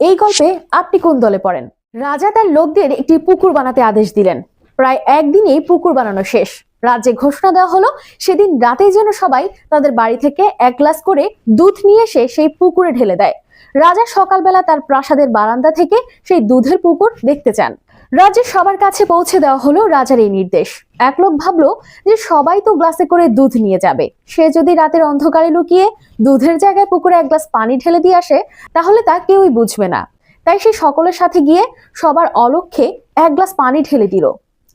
এই গল্পে আপনি কোন দলে পড়েন? রাজা তার লোকদের একটি পুকুর বানাতে আদেশ দিলেন। প্রায় একদিনেই পুকুর বানানো শেষ। রাজ্যে ঘোষণা দেওয়া হলো, সেদিন রাতেই যেন সবাই তাদের বাড়ি থেকে এক গ্লাস করে দুধ নিয়ে এসে সেই পুকুরে ঢেলে দেয়। রাজা সকালবেলা তার প্রাসাদের বারান্দা থেকে সেই দুধের পুকুর দেখতে চান। রাজ্যের সবার কাছে পৌঁছে দেওয়া হলো রাজার এই নির্দেশ। এক লোক ভাবলো যে সবাই তো গ্লাসে করে দুধ নিয়ে যাবে। সে যদি রাতের অন্ধকারে লুকিয়ে দুধের জায়গায় পুকুরে এক গ্লাস পানি ঢেলে দিয়ে আসে, তাহলে তা কেউই বুঝবে না। তাই সে সকলের সাথে গিয়ে সবার অলক্ষ্যে এক গ্লাস পানি ঢেলে দিল।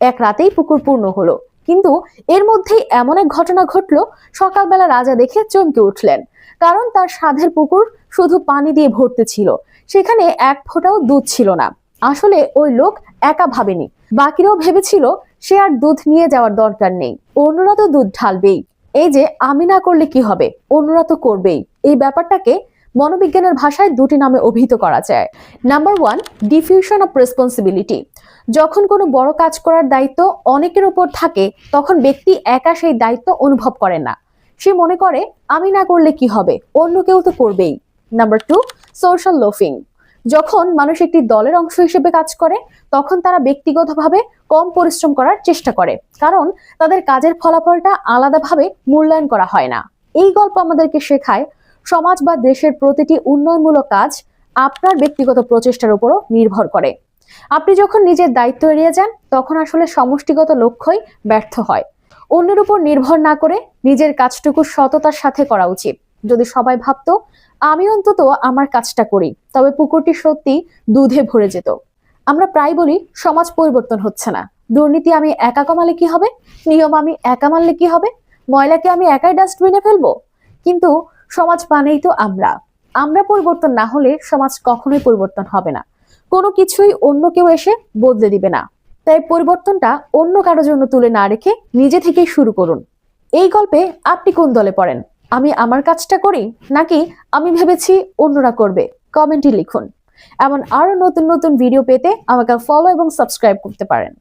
এক রাতেই পুকুর পূর্ণ হলো। কিন্তু এর মধ্যেই এমন এক ঘটনা ঘটলো, সকালবেলা রাজা দেখে চমকে উঠলেন। কারণ তার সাধের পুকুর শুধু পানি দিয়ে ভর্তি ছিল। সেখানে এক ফোঁটাও দুধ ছিল না। আসলে ওই লোক একা ভাবেনি। বাকিরাও ভেবেছিল সে আর দুধ নিয়ে যাওয়ার দরকার নেই। অন্যরা তো দুধ ঢালবেই। এই যে, আমি না করলে কি হবে? অন্যরা তো করবেই। এই ব্যাপারটাকে মনোবিজ্ঞানের ভাষায় দুটি নামে অভিহিত করা যায়। Number one diffusion of responsibility যখন কোনো বড় কাজ করার দায়িত্ব অনেকের উপর থাকে, তখন ব্যক্তি একা সেই দায়িত্ব অনুভব করে না। সে মনে করে, আমি না করলে কি হবে? অন্য কেউ তো করবেই। নাম্বার টু সোশ্যাল লোফিং যখন মানুষ একটি দলের অংশ হিসেবে কাজ করে, তখন তারা ব্যক্তিগতভাবে কম পরিশ্রম করার চেষ্টা করে। কারণ তাদের কাজের ফলাফলটা আলাদাভাবে মূল্যায়ন করা হয় না। এই গল্প আমাদেরকে শেখায়, সমাজ বা দেশের প্রতিটি উন্নয়নমূলক কাজ আপনার ব্যক্তিগত প্রচেষ্টার উপরও নির্ভর করে। আপনি যখন নিজের দায়িত্ব এড়িয়ে যান, তখন আসলে সমষ্টিগত লক্ষ্যই ব্যর্থ হয়। অন্যের উপর নির্ভর না করে নিজের কাজটুকু সততার সাথে করা উচিত। যদি সবাই ভাবতো, আমি অন্তত আমার কাজটা করি, তবে পুকুরটি সত্যি দুধে ভরে যেত। আমরা প্রায় বলি, সমাজ পরিবর্তন হচ্ছে না। দুর্নীতি আমি একা কমালে কি হবে? নিয়ম আমি একা মানলে কি হবে? ময়লাকে আমি একাই ডাস্টবিনে ফেলব? কিন্তু সমাজ মানেই তো আমরা। আমরা পরিবর্তন না হলে সমাজ কখনোই পরিবর্তন হবে না। কোনো কিছুই অন্য কেউ এসে বদলে দিবে না। তাই পরিবর্তনটা অন্য কারও জন্য তুলে না রেখে নিজে থেকেই শুরু করুন। এই গল্পে আপনি কোন দলে পড়েন? আমি আমার কাজটা করি নাকি আমি ভেবেছি অন্যরা করবে? কমেন্টে লিখুন। এমন আরও নতুন নতুন ভিডিও পেতে আমাকে ফলো এবং সাবস্ক্রাইব করতে পারেন।